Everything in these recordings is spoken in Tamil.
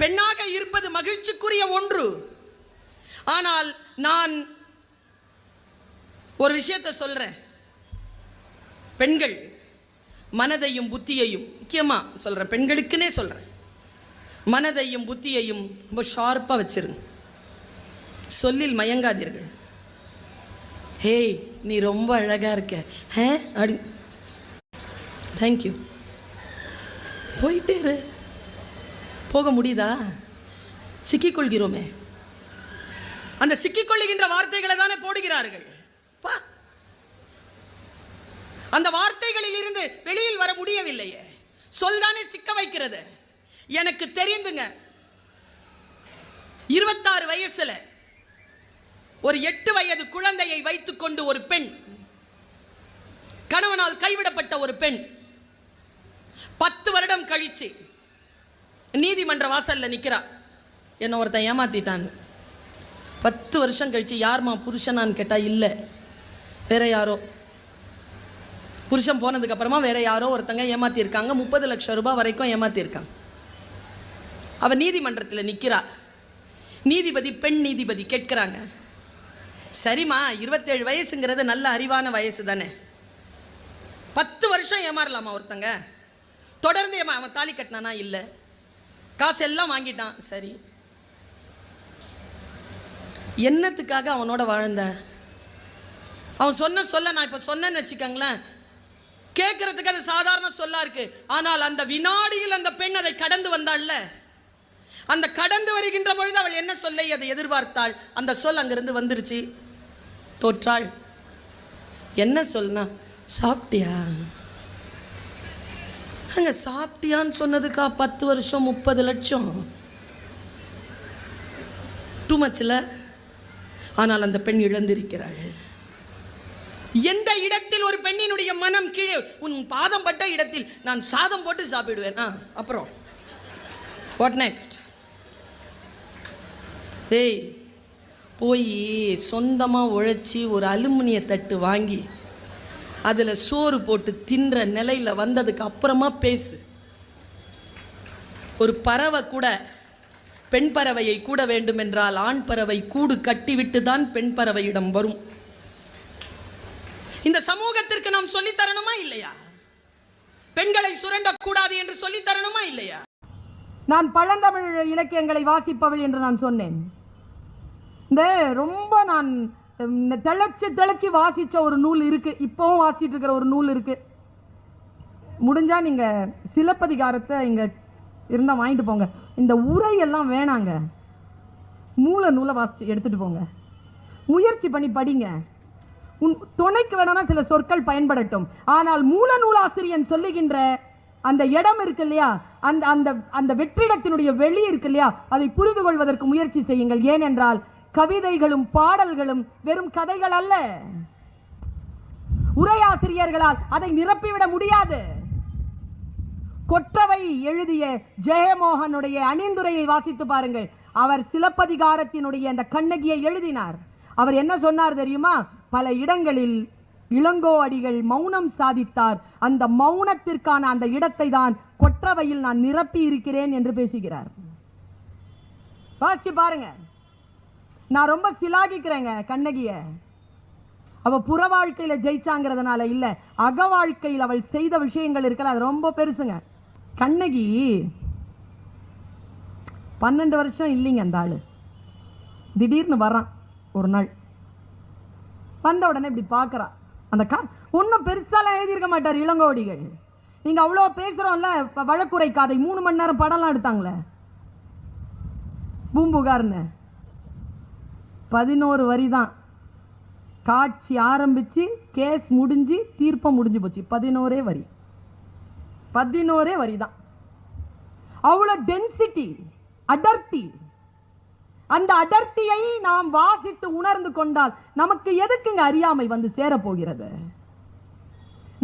பெண்ணாக இருப்பது மகிழ்ச்சிக்குரிய ஒன்று. ஆனால் நான் ஒரு விஷயத்தை சொல்கிறேன் பெண்கள் மனதையும் புத்தியையும் முக்கியமாக சொல்கிறேன் பெண்களுக்குன்னே சொல்கிறேன் மனதையும் புத்தியையும் ரொம்ப ஷார்ப்பாக வச்சிருங்க. சொல்லில் மயங்காதீர்கள். ஹேய் நீ ரொம்ப அழகாக இருக்க. ஹே அப்படி தேங்க்யூ போயிட்டே இரு. போக முடியுதா? சிக்கிக்கொள்கிறோமே. அந்த சிக்கிக்கொள்ளுகின்ற வார்த்தைகளை தானே போடுகிறார்கள். பா. அந்த வார்த்தைகளில் இருந்து வெளியில் வர முடியவில்லையே. சொல் தானே சிக்க வைக்கிறது. எனக்கு தெரிந்துங்க. இருபத்தாறு வயசுல ஒரு எட்டு வயது குழந்தையை வைத்துக்கொண்டு ஒரு பெண் கணவனால் கைவிடப்பட்ட ஒரு பெண் பத்து வருடம் கழிச்சு நீதிமன்ற வாசல்ல நிற்கிறா என்னை ஒருத்தன் ஏமாத்திட்டான்னு. பத்து வருஷம் கழிச்சு யார்மா புருஷனான்னு கேட்டால் இல்லை. வேற யாரோ. புருஷன் போனதுக்கப்புறமா வேற யாரோ ஒருத்தங்க ஏமாத்திருக்காங்க. முப்பது லட்சம் ரூபாய் வரைக்கும் ஏமாத்திருக்காங்க. அவள் நீதிமன்றத்தில் நிற்கிறா நீதிபதி பெண் நீதிபதி கேட்குறாங்க. சரிம்மா இருபத்தேழு வயசுங்கிறது நல்ல அறிவான வயசு தானே. பத்து வருஷம் ஏமாறலாமா ஒருத்தங்க? தொடர்ந்து ஏமா அவன் தாலி கட்டினானா இல்லை? காசு எல்லாம் வாங்கிட்டான். சரி. என்னத்துக்காக அவனோட வாழ்ந்த? அவன் சொன்ன சொல்ல நான் இப்போ சொன்னேன்னு வச்சுக்கோங்களேன். கேட்குறதுக்கு அது சாதாரண சொல்லா இருக்கு. ஆனால் அந்த வினாடியில் அந்த பெண் அதை கடந்து வந்தாள்ல. அந்த கடந்து வருகின்ற பொழுது அவள் என்ன சொல்லை? அதை எதிர்பார்த்தாள். அந்த சொல் அங்கிருந்து வந்துருச்சு. தோற்றாள். என்ன சொல்னா சாப்பிட்டியா? அங்கே சாப்பிட்டியான்னு சொன்னதுக்கா பத்து வருஷம் முப்பது லட்சம். டூ மச்சில் ஆனால் அந்த பெண் இழந்திருக்கிறாள் எந்த இடத்தில் ஒரு பெண்ணினுடைய மனம் கீழே உன் பாதம் பட்ட இடத்தில் நான் சாதம் போட்டு சாப்பிடுவேன். ஆ அப்புறம். வாட் நெக்ஸ்ட் டேய் போய் சொந்தமாக உழைச்சி ஒரு அலுமினிய தட்டு வாங்கி அதில் சோறு போட்டு தின்ற நிலையில் வந்ததுக்கு அப்புறமா பேசு. ஒரு பறவை கூட பெண் பறவையை கூட வேண்டுமென்றால் ஆண் பறவை கூடு கட்டிவிட்டு தான் பெண் பறவையிடம் வரும். இந்த சமூகத்திற்கு நாம் சொல்லித் தரணுமா இல்லையா? பெண்களை சுரண்டக்கூடாது என்று சொல்லித் தரணுமா இல்லையா? நான் பழந்தமிழ் இலக்கியங்களை வாசிப்பவள் என்று நான் சொன்னேன். இந்த ரொம்ப நான் தெளிச்சு தெளிச்சு வாசித்த ஒரு நூல் இருக்குது இப்போவும் வாசிட்டு இருக்கிற ஒரு நூல் இருக்குது முடிஞ்சால் நீங்கள் சிலப்பதிகாரத்தை இங்கே இருந்தால் வாங்கிட்டு போங்க. இந்த உரையெல்லாம் வேணாங்க. மூல நூலை வாசிச்சு எடுத்துகிட்டு போங்க. முயற்சி பண்ணி படிங்க. உன் துணைக்கு வேணானா சில சொற்கள் பயன்படட்டும். ஆனால் மூல நூலாசிரியன் சொல்லுகின்ற அந்த இடம் இருக்கு இல்லையா? அந்த அந்த அந்த வெற்றிடத்தினுடைய வெளி இருக்கு இல்லையா? அதை புரிந்து கொள்வதற்கு முயற்சி செய்யுங்கள். ஏனென்றால் கவிதைகளும் பாடல்களும் வெறும் கதைகள் அல்ல. உரையாசிரியர்களால் அதை நிரப்பிவிட முடியாது. கொற்றவை எழுதிய ஜெயமோகனுடைய அணிந்துரையை வாசித்து பாருங்கள். அவர் சிலப்பதிகாரத்தினுடைய அந்த கண்ணகியை எழுதினார். அவர் என்ன சொன்னார் தெரியுமா? பல இடங்களில் இளங்கோ அடிகள் மௌனம் சாதித்தார். அந்த மௌனத்திற்கான அந்த இடத்தை தான் கொற்றவையில் நான் நிரப்பி இருக்கிறேன் என்று பேசுகிறார். வாசிச்சு பாருங்க. நான் ரொம்ப சிலாகிக்கிறேங்க கண்ணகிய. அவ புற வாழ்க்கையில ஜெயிச்சாங்கிறதுனால இல்ல அக வாழ்க்கையில் அவள் செய்த விஷயங்கள் இருக்கல அது ரொம்ப பெருசுங்க. கண்ணகி பன்னெண்டு வருஷம் இல்லைங்க அந்த ஆளு. திடீர்னு வரான் ஒரு நாள். வந்த உடனே இப்படி பார்க்குறா அந்த கா ஒன்றும் பெருசாலாம் எழுதியிருக்க மாட்டார் இளங்கோடிகள். நீங்கள் அவ்வளோ பேசுகிறோம்ல வழக்குரை காதை மூணு மணி நேரம் படம்லாம் எடுத்தாங்களே. பூம்புகார்னு. பதினோரு வரி தான் காட்சி ஆரம்பிச்சு கேஸ் முடிஞ்சு தீர்ப்பம் முடிஞ்சு போச்சு. பதினோரே வரி. பதினோரே வரி தான் அவ்வளோ டென்சிட்டி அடர்த்தி. அந்த அடர்த்தியை நாம் வாசித்து உணர்ந்து கொண்டால் நமக்கு எதுக்குங்க அறியாமை வந்து சேரப்போகிறது?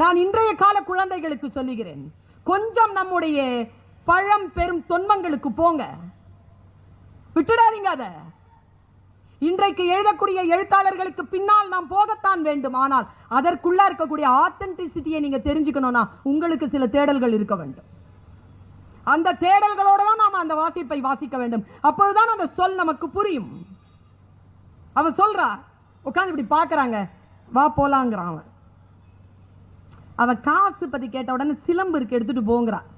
நான் இன்றைய கால குழந்தைகளுக்கு சொல்லுகிறேன் கொஞ்சம் நம்முடைய பழம் பெரும் தொன்மங்களுக்கு போங்க. விட்டுடாதீங்க அதை. இன்றைக்கு எழுதக்கூடிய எழுத்தாளர்களுக்கு பின்னால் நாம் போகத்தான் வேண்டும். ஆனால் அதற்குள்ள இருக்கக்கூடிய ஆத்தென்டிசிட்டியை நீங்க தெரிஞ்சுக்கணும்னா உங்களுக்கு சில தேடல்கள் இருக்க வேண்டும். அந்த தேடல்களோட தான் நாம் அந்த வாசிப்பை வாசிக்க வேண்டும். அப்பொழுதுதான் அந்த சொல் நமக்கு புரியும். அவன் சொல்றா உட்காந்து இப்படி பாக்குறாங்க வா போலாங்கிறான் அவன். அவன் காசு பத்தி கேட்ட உடனே சிலம்பு இருக்கு எடுத்துட்டு போங்கிறான்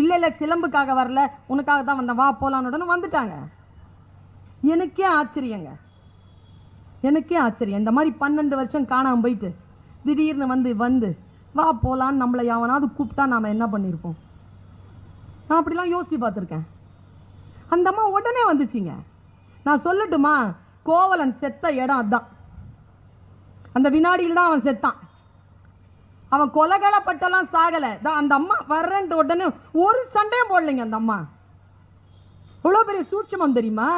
இல்ல இல்ல சிலம்புக்காக வரல. உனக்காக தான் வந்தேன். வா போலான்னு உடனே வந்துட்டாங்க. எனக்கே ஆச்சரியங்க. எனக்கே ஆச்சரியம். இந்த மாதிரி பன்னெண்டு வருஷம் காணாம போயிட்டு திடீர்னு வந்து வந்து வா போகலான்னு நம்மளை எவனாவது கூப்பிட்டா நாம் என்ன பண்ணியிருப்போம் நான் அப்படிலாம் யோசித்து பார்த்துருக்கேன். அந்த அம்மா உடனே வந்துச்சுங்க. நான் சொல்லட்டுமா? கோவலன் செத்த இடம் அதான். அந்த வினாடியில் தான் அவன் செத்தான். அவன் கொலகலப்பட்டெல்லாம் சாகலை. தான் அந்த அம்மா வர்றேன்ட்டு உடனே ஒரு சண்டையும் போடலைங்க அந்த அம்மா. இவ்வளோ பெரிய சூட்சமம் தெரியுமா?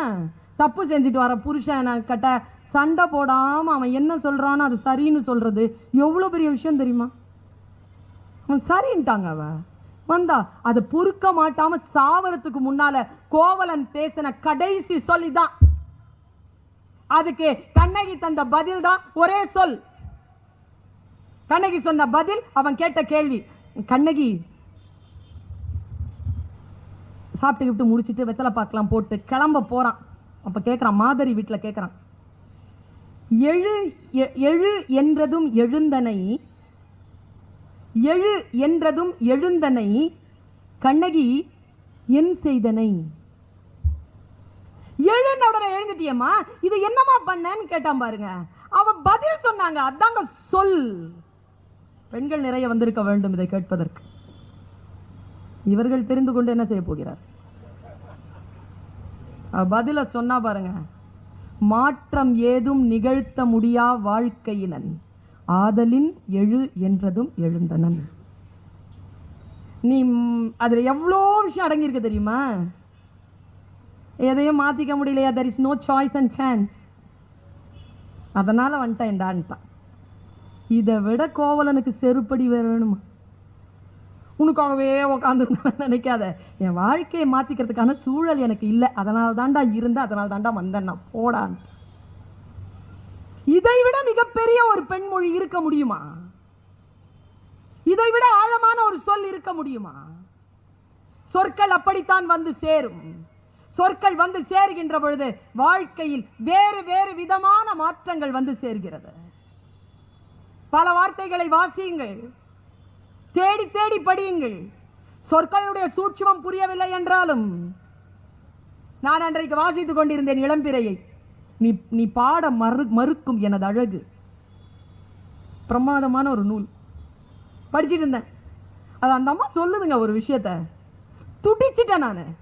தப்பு செஞ்சுட்டு வர புருஷன் கட்ட சண்டை போடாமல் அவன் என்ன சொல்கிறானோ அது சரின்னு சொல்கிறது எவ்வளோ பெரிய விஷயம் தெரியுமா? அவன் சரின்ட்டாங்க அவ. வந்தா அதை பொறுக்க மாட்டாம சாவறதுக்கு முன்னால கோவலன் பேசின கடைசி சொல்லிதான். அதுக்கு கண்ணகி தந்த பதில் தான் ஒரே சொல். கண்ணகி சொன்ன பதில் அவன் கேட்ட கேள்வி கண்ணகி சாப்பிட்டு கிப்ட்டு முடிச்சிட்டு வெத்தலை பார்க்கலாம் போட்டு கிளம்ப போறான். அப்ப கேட்கறான் மாதரி வீட்டில் கேட்கறான் எழு எ- எழு என்றதும் எழுந்தனை எழு என்றதும் எழுந்தனை கண்ணகி என் செய்தனை. எழுந்த உடனே எழுந்துட்டியம்மா இது என்னம்மா பண்ணேன்னு கேட்டான் பாருங்க. அவ பதில் சொன்னாங்க அதாங்க சொல். பெண்கள் நிறைய வந்திருக்க வேண்டும் இதை கேட்பதற்கு. இவர்கள் தெரிந்து கொண்டு என்ன செய்ய போகிறார்? பதில சொன்னா பாருங்க மாற்றம் ஏதும் நிகழ்த்த முடியா வாழ்க்கையினன்? ஆதலின் எழு என்றதும் எழுந்தனன். நீ அதில் எவ்வளோ விஷயம் அடங்கியிருக்கு தெரியுமா? எதையும் மாற்றிக்க முடியலையா? There is no choice and chance அதனால் வந்துட்டேன் வந்துட்டேன்டான்ட்டான். இதை விட கோவலனுக்கு செருப்படி வேணுமா? உனக்காகவே உட்காந்து நினைக்காத. என் வாழ்க்கையை மாத்திக்கிறதுக்கான சூழல் எனக்கு இல்லை. அதனால தாண்டா இருந்த அதனால தாண்டா வந்தேன். நான் போடான். இதை விட மிகப்பெரிய ஒரு பெண்மொழி இருக்க முடியுமா? இதை விட ஆழமான ஒரு சொல் இருக்க முடியுமா? சொற்கள் அப்படித்தான் வந்து சேரும். சொற்கள் வந்து சேர்கின்ற பொழுது வாழ்க்கையில் வேறு வேறு விதமான மாற்றங்கள் வந்து சேர்கிறது. பல வார்த்தைகளை வாசியுங்கள். தேடி தேடி படியுங்கள். சொற்களுடைய சூட்சமம் புரியவில்லை என்றாலும் நான் அன்றைக்கு வாசித்துக் கொண்டிருந்தேன் இளம்பிறையை. நீ நீ பாட மறு மறுக்கும் எனது அழகு. பிரமாதமான ஒரு நூல். படிச்சிட்டு இருந்தேன். அது அந்த அம்மா சொல்லுதுங்க ஒரு விஷயத்த. துடிச்சிட்டேன் நான்.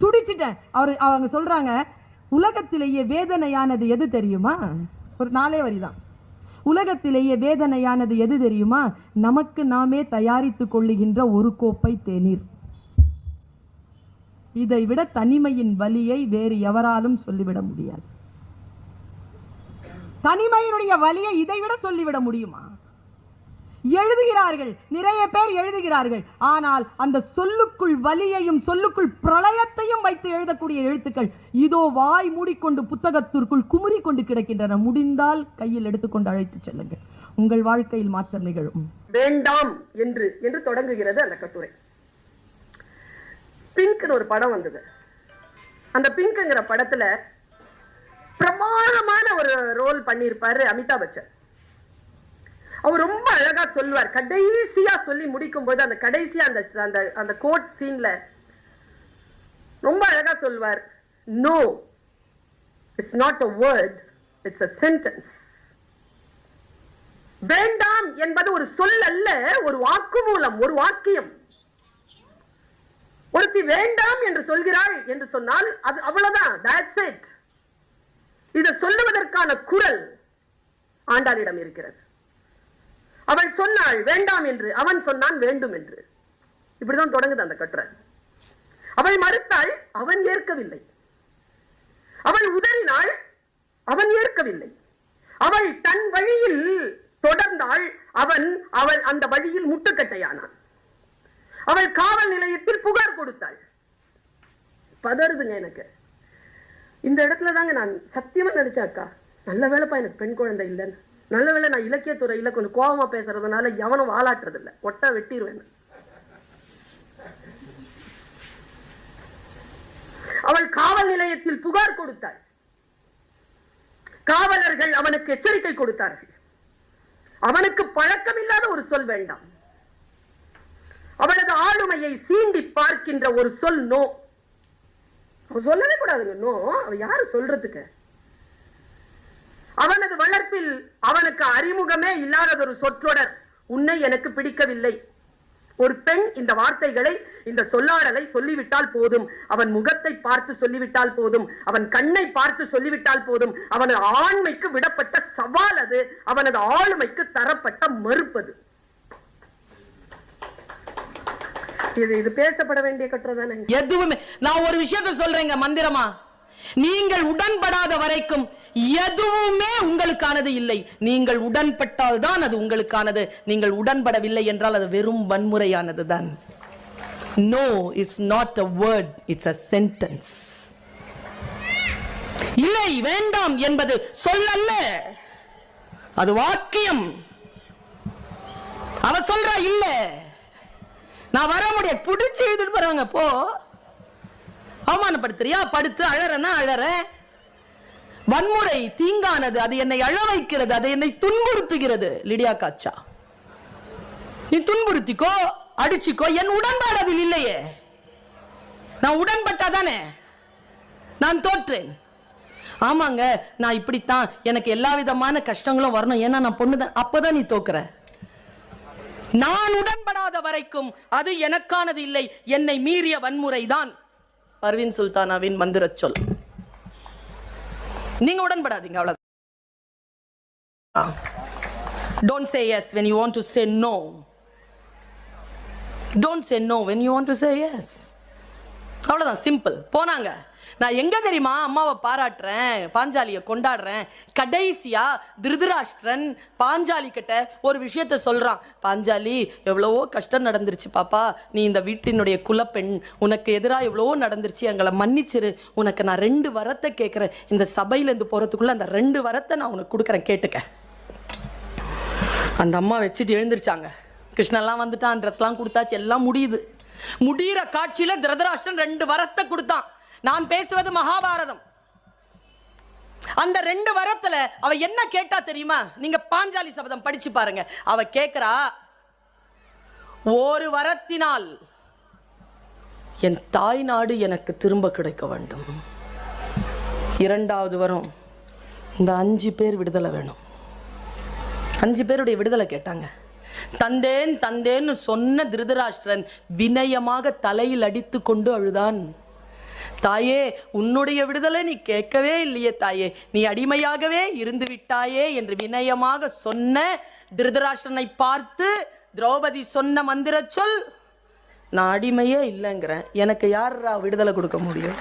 துடிச்சிட்டேன். அவர் அவங்க சொல்றாங்க உலகத்திலேயே வேதனையானது எது தெரியுமா? ஒரு நாளே வரிதான். உலகத்திலேயே வேதனையானது எது தெரியுமா? நமக்கு நாமே தயாரித்துக் கொள்ளுகின்ற ஒரு கோப்பை தேநீர். இதை விட தனிமையின் வலியை வேறு எவராலும் சொல்லிவிட முடியாது. தனிமையினுடைய வலியை இதை விட சொல்லிவிட முடியுமா? எழுதுகிறார்கள். நிறைய பேர் எழுதுகிறார்கள். ஆனால் அந்த சொல்லுக்குள் வலியையும் சொல்லுக்குள் பிரளயத்தையும் வைத்து எழுதக்கூடிய எழுத்துக்கள் இதோ வாய் மூடிக்கொண்டு புத்தகத்திற்குள் குமுறி கொண்டு கிடக்கின்றன. முடிந்தால் கையில் எடுத்துக்கொண்டு அழைத்து செல்லுங்கள். உங்கள் வாழ்க்கையில் மாற்றம் நிகழும். வேண்டாம் என்று என்று தொடங்குகிறது அந்த கட்டுரை. பிங்க்னு ஒரு படம் வந்தது. அந்த பிங்க்ங்கிற படத்துல பிரமாதமான ஒரு ரோல் பண்ணியிருப்பாரு அமிதாப் பச்சன். அவர் ரொம்ப அழகா சொல்லுவார். கடைசியா சொல்லி முடிக்கும் போது அந்த கடைசியா அந்த அந்த அந்த கோட் சீன்ல ரொம்ப அழகா சொல்லுவார். No it's not a word it's a sentence வேண்டாம் என்பது ஒரு சொல் அல்ல ஒரு வாக்குமூலம் ஒரு வாக்கியம். ஒருத்தி வேண்டாம் என்று சொல்கிறாள் என்று சொன்னால் அது அவ்வளவுதான் தட்ஸ் இட் இதை சொல்லுவதற்கான குரல் ஆண்டாளிடம் இருக்கிறது. அவள் சொன்னாள் வேண்டாம் என்று. அவன் சொன்னான் வேண்டும் என்று. இப்படிதான் தொடங்குது அந்த கட்டுரை. அவள் மறுத்தாள் அவன் ஏற்கவில்லை. அவள் உதறினாள் அவன் ஏற்கவில்லை. அவள் தன் வழியில் தொடர்ந்தாள் அவன் அவள் அந்த வழியில் முட்டுக்கட்டையானான். அவள் காவல் நிலையத்தில் புகார் கொடுத்தாள். பதறுதுங்க எனக்கு. இந்த இடத்துல தாங்க நான் சத்தியமா நினைச்சேன் அக்கா. நல்ல வேலைப்பா எனக்கு பெண் குழந்தை இல்லைன்னு. நல்ல வேலை நான் இலக்கியத்துறையில் கொஞ்சம் கோபமாக பேசுறதுனால எவனும் வாலாட்டுறதில்ல ஒட்டா வெட்டிடுவேன் அவள் காவல் நிலையத்தில் புகார் கொடுத்தாள். காவலர்கள் அவனுக்கு எச்சரிக்கை கொடுத்தார்கள். அவனுக்கு பழக்கமில்லாத ஒரு சொல் வேண்டாம். அவளது ஆளுமையை சீண்டி பார்க்கின்ற ஒரு சொல் நோ. அவன் சொல்லவே கூடாதுங்க. நோ. அவ யாரு சொல்றதுக்கு? அவனது வளர்ப்பில் அவனுக்கு அறிமுகமே இல்லாததொரு சொற்றொடர் உன்னை எனக்கு பிடிக்கவில்லை. ஒரு பெண் இந்த வார்த்தைகளை இந்த சொல்லாடலை சொல்லிவிட்டால் போதும். அவன் முகத்தை பார்த்து சொல்லிவிட்டால் போதும். அவன் கண்ணை பார்த்து சொல்லிவிட்டால் போதும். அவனது ஆண்மைக்கு விடப்பட்ட சவால் அது. அவனது ஆளுமைக்கு தரப்பட்ட மறுப்பது இது இது பேசப்பட வேண்டிய கட்டுறதானே எதுவுமே. நான் ஒரு விஷயத்த சொல்றேங்க மந்திரமா? நீங்கள் உடன்படாத வரைக்கும் எதுவுமே உங்களுக்கானது இல்லை. நீங்கள் உடன்பட்டால் தான் அது உங்களுக்கானது. நீங்கள் உடன்படவில்லை என்றால் அது வெறும் வன்முறையானது தான். No is not a word it's a sentence இல்லை வேண்டாம் என்பது சொல்லல்ல. அது வாக்கியம். அவ சொல்றா இல்ல. நான் வர முடியாது. புடிச்சு எழுதிட்டு போறாங்க போ. அவமானப்படுத்துறியா? படுத்து அழறனா அழறேன் வன்முறை தீங்கானது அது என்னை அழ வைக்கிறது அது என்னை துன்புறுத்துகிறது. லிடியா காச்சா. நீ துன்புறுத்திக்கோ அடிச்சுக்கோ என் உடன்பாடு அதில் இல்லையே. நான் உடன்பட்டாதானே நான் தோற்றேன். ஆமாங்க நான் இப்படித்தான். எனக்கு எல்லா விதமான கஷ்டங்களும் வரணும். ஏன்னா நான் பொண்ணுதான். அப்பதான் நீ தோக்குற. நான் உடன்படாத வரைக்கும் அது எனக்கானது இல்லை. என்னை மீறிய வன்முறை தான் பர்வீன் சுல்தானாவின் மந்திர சொல். நீங்க உடன்படாதீங்க அவ்வளவு don't say yes when you want to say no don't say no when you want to say yes அவ்வளவுதான் சிம்பிள் போனாங்க. நான் எங்க தெரியுமா அம்மாவை பாராட்டுறேன் பாஞ்சாலியை கொண்டாடுறேன் கடைசியா திருதராஷ்டிரன் பாஞ்சாலி கிட்ட ஒரு விஷயத்த சொல்றான். பாஞ்சாலி எவ்வளவோ கஷ்டம் நடந்துருச்சு பாப்பா நீ இந்த வீட்டினுடைய குலப்பெண் உனக்கு எதிராக எவ்வளவோ நடந்துருச்சு எங்களை மன்னிச்சிரு உனக்கு நான் ரெண்டு வரத்தை கேட்குறேன் இந்த சபையிலேருந்து போறதுக்குள்ள அந்த ரெண்டு வரத்தை நான் உனக்கு கொடுக்குறேன் கேட்டுக்க. அந்த அம்மா வச்சுட்டு எழுந்திருச்சாங்க. கிருஷ்ணன்லாம் வந்துட்டான் ட்ரெஸ்லாம் கொடுத்தாச்சு எல்லாம் முடியுது. முடியிற காட்சியில் திருதராஷ்டிரன் ரெண்டு வரத்தை கொடுத்தான். நான் பேசுவது மகாபாரதம். அந்த ரெண்டு வரத்துல அவ என்ன கேட்டா தெரியுமா? நீங்க பாஞ்சாலி சபதம் படிச்சு பாருங்க. அவ கேக்குறா ஒரு வரத்தினால் என் தாய் நாடு எனக்கு திரும்ப கிடைக்க வேண்டும். இரண்டாவது வரம். இந்த அஞ்சு பேர் விடுதலை வேணும். அஞ்சு பேருடைய விடுதலை கேட்டாங்க. தந்தேன் தந்தேன்னு சொன்ன திருதராஷ்டிரன் வினயமாக தலையில் அடித்து கொண்டு அழுதான். தாயே உன்னுடைய விடுதலை நீ கேட்கவே இல்லையே தாயே. நீ அடிமையாகவே இருந்து விட்டாயே என்று வினயமாக சொன்ன திருதராஷ்டனை பார்த்து திரௌபதி சொன்ன மந்திர சொல் நான் அடிமையே இல்லைங்கிறேன். எனக்கு யாரா விடுதலை கொடுக்க முடியும்?